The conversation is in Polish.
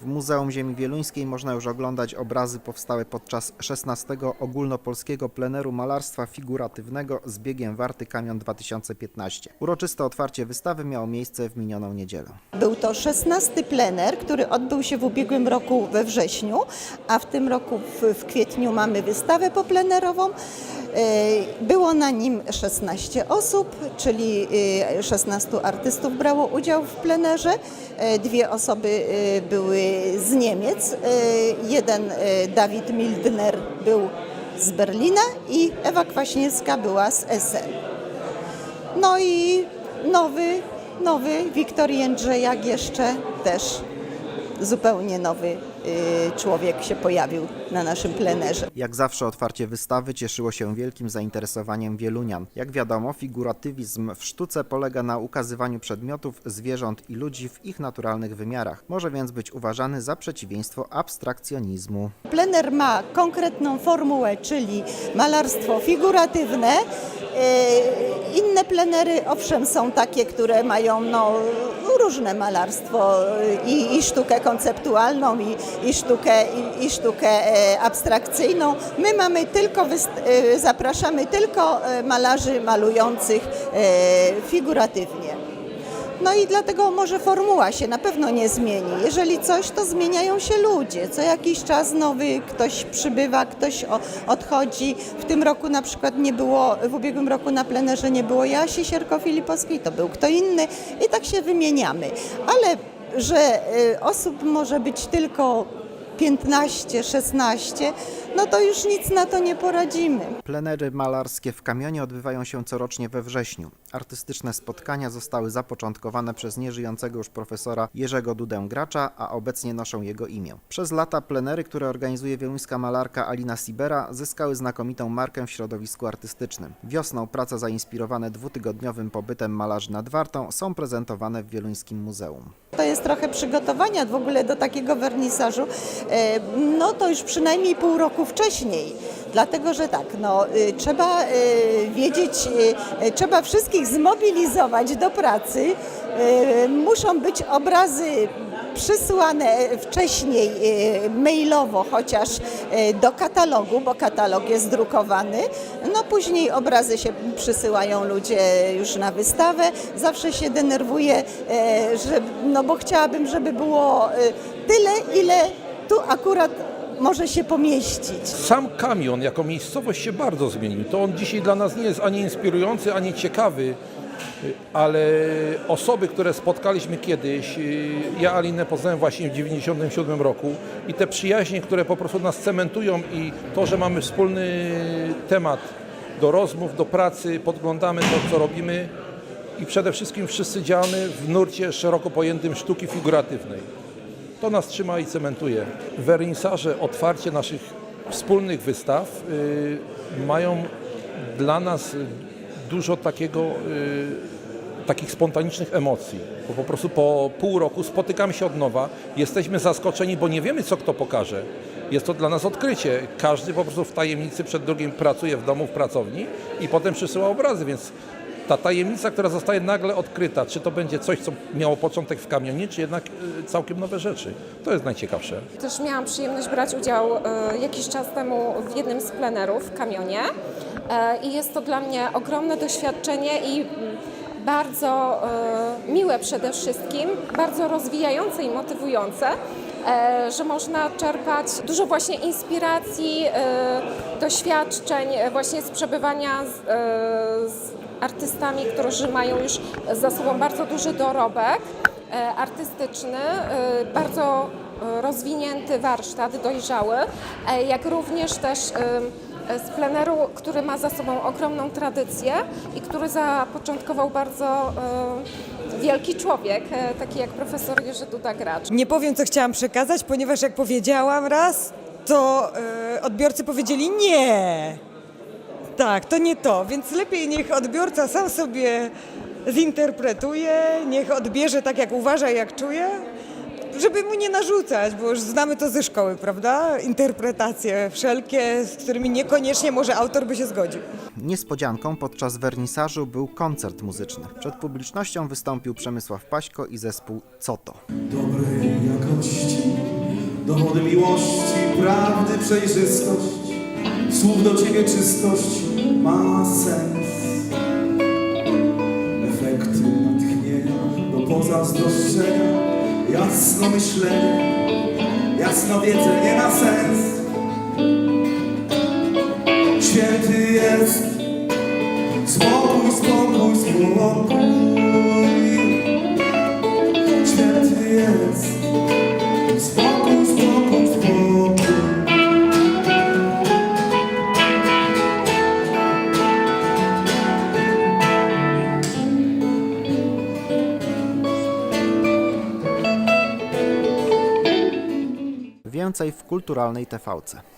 W Muzeum Ziemi Wieluńskiej można już oglądać obrazy powstałe podczas 16. ogólnopolskiego pleneru malarstwa figuratywnego z biegiem Warty Kamion 2015. Uroczyste otwarcie wystawy miało miejsce w minioną niedzielę. Był to 16 plener, który odbył się w ubiegłym roku we wrześniu, a w tym roku w, w kwietniu mamy wystawę poplenerową. E, Było na nim 16 osób, czyli e, 16 artystów brało udział w plenerze. E, Dwie osoby e, były z Niemiec. E, Jeden e, Dawid Mildner był z Berlina i Ewa Kwaśniewska była z Essen. No i nowy, nowy Wiktor Jędrzejak jeszcze też zupełnie nowy y, człowiek się pojawił na naszym plenerze. Jak zawsze otwarcie wystawy cieszyło się wielkim zainteresowaniem wielunian. Jak wiadomo, figuratywizm w sztuce polega na ukazywaniu przedmiotów, zwierząt i ludzi w ich naturalnych wymiarach. Może więc być uważany za przeciwieństwo abstrakcjonizmu. Plener ma konkretną formułę, czyli malarstwo figuratywne. Y, Inne plenery owszem są takie, które mają no, różne malarstwo i, i sztukę konceptualną i, i sztukę, i, i sztukę e, abstrakcyjną. My mamy tylko, e, zapraszamy tylko e, malarzy malujących figuratywnie. No i dlatego może formuła się na pewno nie zmieni. Jeżeli coś, to zmieniają się ludzie. Co jakiś czas nowy ktoś przybywa, ktoś odchodzi. W tym roku na przykład nie było, w ubiegłym roku na plenerze nie było Jasi Sierko-Filipowskiej, to był kto inny i tak się wymieniamy. Ale że y, osób może być tylko 15, 16, no to już nic na to nie poradzimy. Plenery malarskie w kamionie odbywają się corocznie we wrześniu. Artystyczne spotkania zostały zapoczątkowane przez nieżyjącego już profesora Jerzego Dudę Gracza, a obecnie noszą jego imię. Przez lata plenery, które organizuje wieluńska malarka Alina Sibera, zyskały znakomitą markę w środowisku artystycznym. Wiosną prace zainspirowane dwutygodniowym pobytem malarzy nad Wartą są prezentowane w Wieluńskim Muzeum. To jest trochę przygotowania w ogóle do takiego wernisażu, e, no to już przynajmniej pół roku wcześniej. Dlatego, że tak, no, y, trzeba y, wiedzieć, y, trzeba wszystkich zmobilizować do pracy. Muszą być obrazy przysłane wcześniej mailowo, chociaż do katalogu, bo katalog jest drukowany. No później obrazy się przysyłają ludzie już na wystawę. Zawsze się denerwuję, że, no bo chciałabym, żeby było tyle, ile tu akurat może się pomieścić. Sam kamion jako miejscowość się bardzo zmienił. To on dzisiaj dla nas nie jest ani inspirujący, ani ciekawy, ale osoby, które spotkaliśmy kiedyś, ja Alinę poznałem właśnie w 1997 roku i te przyjaźnie, które po prostu nas cementują i to, że mamy wspólny temat do rozmów, do pracy, podglądamy to, co robimy i przede wszystkim wszyscy działamy w nurcie szeroko pojętym sztuki figuratywnej. To nas trzyma i cementuje. Wernisaże, otwarcie naszych wspólnych wystaw y, mają dla nas dużo takiego, y, takich spontanicznych emocji. Bo po prostu po pół roku spotykamy się od nowa, jesteśmy zaskoczeni, bo nie wiemy, co kto pokaże. Jest to dla nas odkrycie. Każdy po prostu w tajemnicy przed drugim pracuje w domu, w pracowni i potem przysyła obrazy, więc ta tajemnica, która zostaje nagle odkryta, czy to będzie coś, co miało początek w kamionie, czy jednak y, całkiem nowe rzeczy. To jest najciekawsze. Też miałam przyjemność brać udział e, jakiś czas temu w jednym z plenerów w kamionie E, i jest to dla mnie ogromne doświadczenie i mm, bardzo e, miłe przede wszystkim, bardzo rozwijające i motywujące, e, że można czerpać dużo właśnie inspiracji, e, doświadczeń e, właśnie z przebywania z, e, z artystami, którzy mają już za sobą bardzo duży dorobek e, artystyczny, e, bardzo e, rozwinięty warsztat, dojrzały, jak również też z pleneru, który ma za sobą ogromną tradycję i który zapoczątkował bardzo wielki człowiek, taki jak profesor Jerzy Duda-Gracz. Nie powiem, co chciałam przekazać, ponieważ jak powiedziałam raz, to odbiorcy powiedzieli nie. Tak, to nie to, więc lepiej niech odbiorca sam sobie zinterpretuje, niech odbierze tak, jak uważa, jak czuje, żeby mu nie narzucać, bo już znamy to ze szkoły, prawda? Interpretacje wszelkie, z którymi niekoniecznie może autor by się zgodził. Niespodzianką podczas wernisażu był koncert muzyczny. Przed publicznością wystąpił Przemysław Paśko i zespół Co to? dobrej jakości Dowody miłości, prawdy, przejrzystość Słów do Ciebie czystość ma sens. Efekty natchnienia do pozazdroszczenia. Jasno myślenie, jasno wiedzenie ma sens. Święty jest. Spokój, spokój, spokój. Święty jest. Spokój, W kulturalnej TVC.